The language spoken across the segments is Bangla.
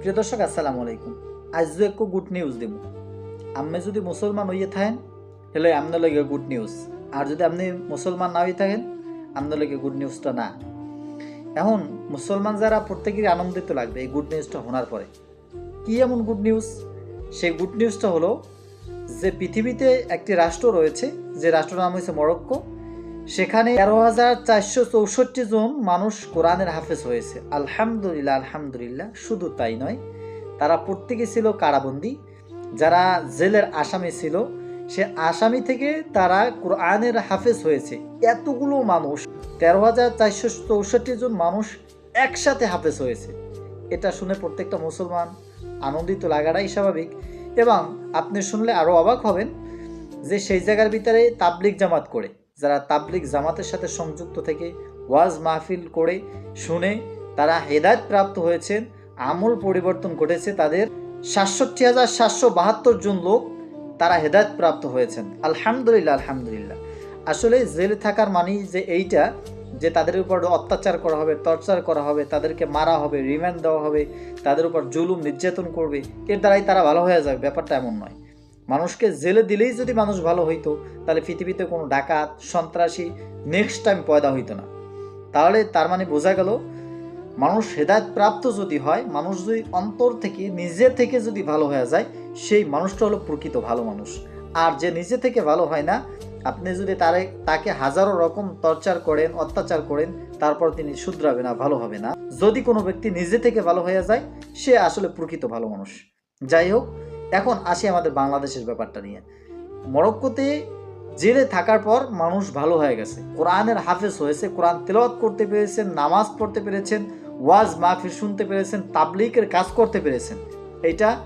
প্রিয় দর্শক, আসসালামু আলাইকুম। আজ একটু গুড নিউজ দেব। আপনি যদি মুসলমান হইয়ে থাকেন, তাহলে আপনার লাগে গুড নিউজ আর যদি আপনি মুসলমান না হয়ে থাকেন, আপনার লাগে গুড নিউজটা না। এখন মুসলমান যারা, প্রত্যেকেরই আনন্দিত লাগবে এই গুড নিউজটা শোনার পরে। কি এমন গুড নিউজ সেই গুড নিউজটা হলো যে পৃথিবীতে একটি রাষ্ট্র রয়েছে, যে রাষ্ট্রর নাম হয়েছে মরক্কো। সেখানে তেরো হাজার চারশো চৌষট্টি জন মানুষ কোরআনের হাফেজ হয়েছে। আলহামদুলিল্লাহ আলহামদুলিল্লাহ, শুধু তাই নয়, তারা প্রত্যেকে ছিল কারাবন্দী। যারা জেলের আসামি ছিল, সে আসামি থেকে তারা কোরআনের হাফেজ হয়েছে। এতগুলো মানুষ, তেরো হাজার চারশো চৌষট্টি জন মানুষ একসাথে হাফেজ হয়েছে। এটা শুনে প্রত্যেকটা মুসলমান আনন্দিত লাগাটাই স্বাভাবিক এবং আপনি শুনলে আরও অবাক হবেন যে সেই জায়গার ভিতরে তাবলিক জামাত করে। যারা তাবলিক জামাতের সাথে সংযুক্ত থেকে ওয়াজ মাহফিল করে শুনে তারা হেদায়ত প্রাপ্ত হয়েছেন, আমূল পরিবর্তন ঘটেছে তাদের। সাতষট্টি হাজার সাতশো বাহাত্তর জন লোক তারা হেদায়ত প্রাপ্ত হয়েছেন। আলহামদুলিল্লাহ আলহামদুলিল্লাহ। আসলে জেলে থাকার মানেই যে এইটা, যে তাদের উপর অত্যাচার করা হবে, টর্চার করা হবে, তাদেরকে মারা হবে, রিমান্ড দেওয়া হবে, তাদের উপর জুলুম নির্যাতন করবে, এর দ্বারাই তারা ভালো হয়ে যাবে, ব্যাপারটা এমন নয়। মানুষকে জেলে দিলেই যদি মানুষ ভালো হইতো, তাহলে পৃথিবীতে কোনো ডাকাত, সন্ত্রাসী নেক্সট টাইম পয়দা হইতো না। তাহলে তার মানে বোঝা গেল, মানুষ হেদায়ত প্রাপ্ত যদি হয়, মানুষ যদি অন্তর থেকে, নিজে থেকে যদি ভালো হয়ে যায়, সেই মানুষটা হলো প্রকৃত ভালো মানুষ। আর যে নিজে থেকে ভালো হয় না, আপনি যদি তারে, তাকে হাজারো রকম টর্চার করেন, অত্যাচার করেন, তারপর তিনি শুধরাবে না, ভালো হবে না। যদি কোনো ব্যক্তি নিজে থেকে ভালো হয়ে যায়, সে আসলে প্রকৃত ভালো মানুষ। যাই হোক এখন আসি আমাদের বাংলাদেশের ব্যাপারটা নিয়ে। মরক্কোতে জেলে থাকার পর মানুষ ভালো হয়ে গেছে। কোরআনের হাফেজ হয়েছে, কোরআন তেলাওয়াত করতে পেরেছেন, নামাজ পড়তে পেরেছেন, ওয়াজ মাহফিল শুনতে পেরেছেন তাবলিকের কাজ করতে পেরেছেন। এটা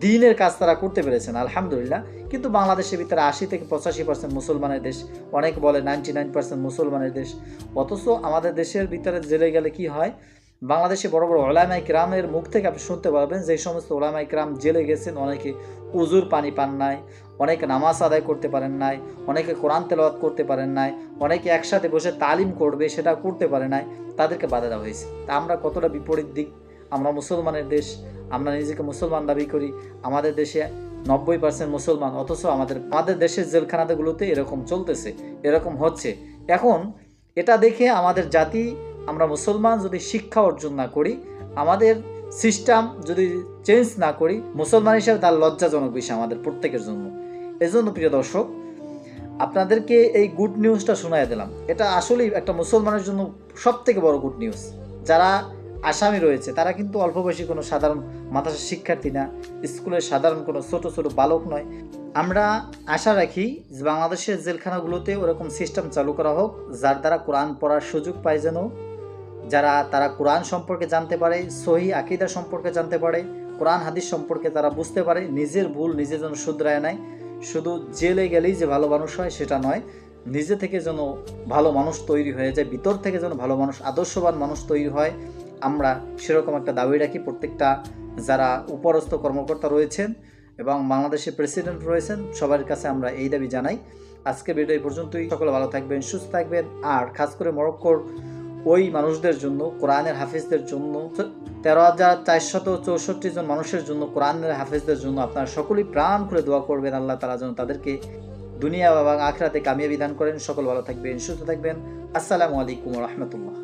দিনের কাজ তারা করতে পেরেছেন, আলহামদুলিল্লাহ। কিন্তু বাংলাদেশের ভিতরে আশি থেকে পঁচাশি পার্সেন্ট মুসলমানের দেশ, অনেক বলে নাইনটি নাইন পার্সেন্ট মুসলমানের দেশ। অথচ আমাদের দেশের ভিতরে জেলে গেলে কি হয়? বাংলাদেশে বড় বড় ওলামাই ক্রামের মুখ থেকে আপনি শুনতে পারবেন যে সমস্ত ওলামাই ক্রাম জেলে গেছেন, অনেকে উজুর পানি পান নাই, অনেকে নামাজ আদায় করতে পারেন নাই, অনেকে কোরআন তেলাওয়াত করতে পারেন নাই, অনেকে একসাথে বসে তালিম করবে, সেটা করতে পারে নাই, তাদেরকে বাধা দেওয়া হয়েছে। তা আমরা কতটা বিপরীত দিক? আমরা মুসলমানের দেশ, আমরা নিজেকে মুসলমান দাবি করি, আমাদের দেশে নব্বই পার্সেন্ট মুসলমান, অথচ আমাদের আমাদের দেশের জেলখানাগুলোতে এরকম চলতেছে, এরকম হচ্ছে। এখন এটা দেখে আমাদের জাতি আমরা মুসলমান যদি শিক্ষা অর্জন না করি, আমাদের সিস্টেম যদি চেঞ্জ না করি, মুসলমান হিসেবে তার লজ্জাজনক বিষয় আমাদের প্রত্যেকের জন্য। এজন্য প্রিয় দর্শক, আপনাদেরকে এই গুড নিউজটা শোনাই দিলাম। এটা আসলেই একটা মুসলমানের জন্য সব থেকে বড় গুড নিউজ যারা আসামি রয়েছে, তারা কিন্তু অল্প বয়সী কোনো সাধারণ মাদ্রাসার শিক্ষার্থী না, স্কুলের সাধারণ কোনো ছোট ছোট বালক নয়। আমরা আশা রাখি যে বাংলাদেশের জেলখানাগুলোতে ওরকম সিস্টেম চালু করা হোক, যার দ্বারা কোরআন পড়ার সুযোগ পায় যেন যারা তারা কোরআন সম্পর্কে জানতে পারে, সহি আকিদা সম্পর্কে জানতে পারে, কোরআন, হাদিস সম্পর্কে তারা বুঝতে পারে, নিজের ভুল নিজে যেন শুধরায় নেয় শুধু জেলে গেলেই যে ভালো মানুষ হয় সেটা নয়, নিজে থেকে যেন ভালো মানুষ তৈরি হয়ে যায়, ভিতর থেকে যেন ভালো মানুষ, আদর্শবান মানুষ তৈরি হয়, আমরা সেরকম একটা দাবি রাখি, প্রত্যেকটা যারা উপরস্থ কর্মকর্তা রয়েছেন এবং বাংলাদেশের প্রেসিডেন্ট রয়েছেন, সবার কাছে আমরা এই দাবি জানাই। আজকে ভিডিও এই পর্যন্তই। সকলে ভালো থাকবেন, সুস্থ থাকবেন, আর খাস করে মরক্কোর ওই মানুষদের জন্য, কোরআনের হাফিজদের জন্য, তেরো হাজার চারশত চৌষট্টি জন মানুষের জন্য, কোরআনের হাফিজদের জন্য আপনারা সকলেই প্রাণ করে দোয়া করবেন, আল্লাহ তালা যেন তাদেরকে দুনিয়া এবং আখরাতে কামিয়ে বিধান করেন। সকল ভালো থাকবেন, সুস্থ থাকবেন। আসসালামু আলাইকুম রহমতুল্লাহ।